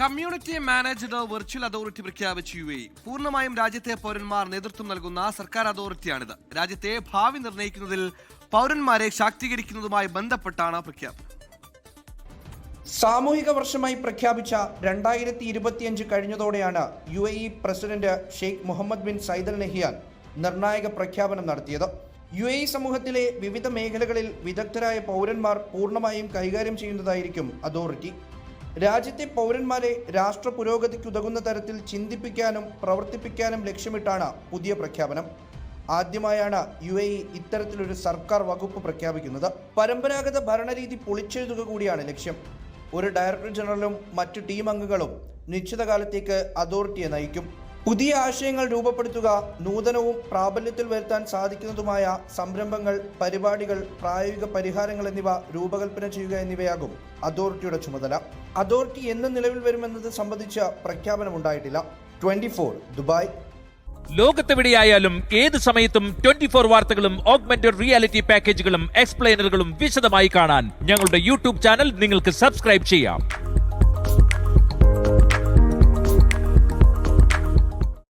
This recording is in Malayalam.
കമ്മ്യൂണിറ്റി മാനേജ്ഡ് വെർച്വൽ അതോറിറ്റി പ്രഖ്യാപിച്ചു യു എ പൂർണമായും രാജ്യത്തെ പൗരന്മാർ നേതൃത്വം നൽകുന്ന സർക്കാർ അതോറിറ്റിയാണിത്. രാജ്യത്തെ ഭാവി നിർണയിക്കുന്നതിൽ പൗരന്മാരെ ശാക്തീകരിക്കുന്നതുമായി ബന്ധപ്പെട്ടാണ് പ്രഖ്യാപനം. സാമൂഹിക വർഷമായി പ്രഖ്യാപിച്ച രണ്ടായിരത്തി ഇരുപത്തിയഞ്ച് കഴിഞ്ഞതോടെയാണ് U A E president Sheikh Mohammed bin Zayed Al Nahyan നിർണായക പ്രഖ്യാപനം നടത്തിയത്. യു എ ഇ സമൂഹത്തിലെ വിവിധ മേഖലകളിൽ വിദഗ്ധരായ പൗരന്മാർ പൂർണമായും കൈകാര്യം ചെയ്യുന്നതായിരിക്കും അതോറിറ്റി. രാജ്യത്തെ പൗരന്മാരെ രാഷ്ട്ര പുരോഗതിക്കുതകുന്ന തരത്തിൽ ചിന്തിപ്പിക്കാനും പ്രവർത്തിപ്പിക്കാനും ലക്ഷ്യമിട്ടാണ് പുതിയ പ്രഖ്യാപനം. ആദ്യമായാണ് യു എ ഇ ഇത്തരത്തിലൊരു സർക്കാർ വകുപ്പ് പ്രഖ്യാപിക്കുന്നത്. പരമ്പരാഗത ഭരണരീതി പൊളിച്ചെഴുതുക കൂടിയാണ് ലക്ഷ്യം. ഒരു ഡയറക്ടർ ജനറലും മറ്റു ടീം അംഗങ്ങളും നിശ്ചിത കാലത്തേക്ക് അതോറിറ്റിയെ നയിക്കും. പുതിയ ആശയങ്ങൾ രൂപപ്പെടുത്തുക നൂതനവും പ്രാബല്യത്തിൽ വരുത്താൻ സാധിക്കുന്നതുമായ സംരംഭങ്ങൾ പരിപാടികൾ പ്രായോഗിക പരിഹാരങ്ങൾ എന്നിവ രൂപകൽപ്പന ചെയ്യുക എന്നിവയാകും അതോറിറ്റിയുടെ ചുമതല. അതോറിറ്റി എന്ന് നിലവിൽ വരുമെന്നത് സംബന്ധിച്ച പ്രഖ്യാപനമുണ്ടായിട്ടില്ല ട്വന്റി ഫോർ ദുബായ്. ലോകത്തെവിടെയായാലും ഏത് സമയത്തും ട്വന്റി ഫോർ വാർത്തകളും ഓഗ്മെന്റഡ് റിയാലിറ്റി പാക്കേജുകളും എക്സ്പ്ലെയിനറുകളും വിശദമായി കാണാൻ ഞങ്ങളുടെ യൂട്യൂബ് ചാനൽ നിങ്ങൾക്ക് സബ്സ്ക്രൈബ് ചെയ്യാം.